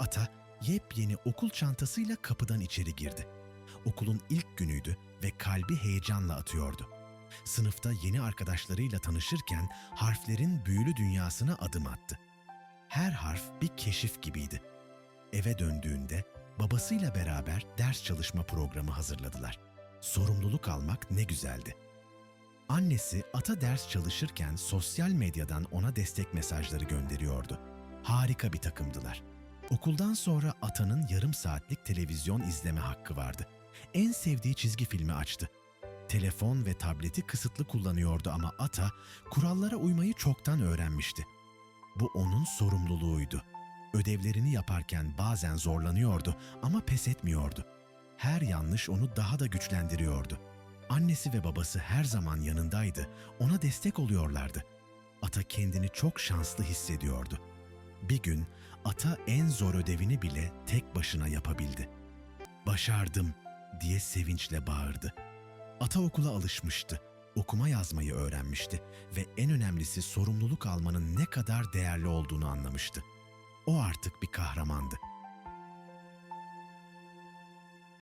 Ata yepyeni okul çantasıyla kapıdan içeri girdi. Okulun ilk günüydü ve kalbi heyecanla atıyordu. Sınıfta yeni arkadaşlarıyla tanışırken harflerin büyülü dünyasına adım attı. Her harf bir keşif gibiydi. Eve döndüğünde babasıyla beraber ders çalışma programı hazırladılar. Sorumluluk almak ne güzeldi. Annesi Ata ders çalışırken sosyal medyadan ona destek mesajları gönderiyordu. Harika bir takımdılar. Okuldan sonra Ata'nın yarım saatlik televizyon izleme hakkı vardı. En sevdiği çizgi filmi açtı. Telefon ve tableti kısıtlı kullanıyordu ama Ata kurallara uymayı çoktan öğrenmişti. Bu onun sorumluluğuydu. Ödevlerini yaparken bazen zorlanıyordu ama pes etmiyordu. Her yanlış onu daha da güçlendiriyordu. Annesi ve babası her zaman yanındaydı, ona destek oluyorlardı. Ata kendini çok şanslı hissediyordu. Bir gün Ata en zor ödevini bile tek başına yapabildi. Başardım diye sevinçle bağırdı. Ata okula alışmıştı. Okuma yazmayı öğrenmişti ve en önemlisi sorumluluk almanın ne kadar değerli olduğunu anlamıştı. O artık bir kahramandı.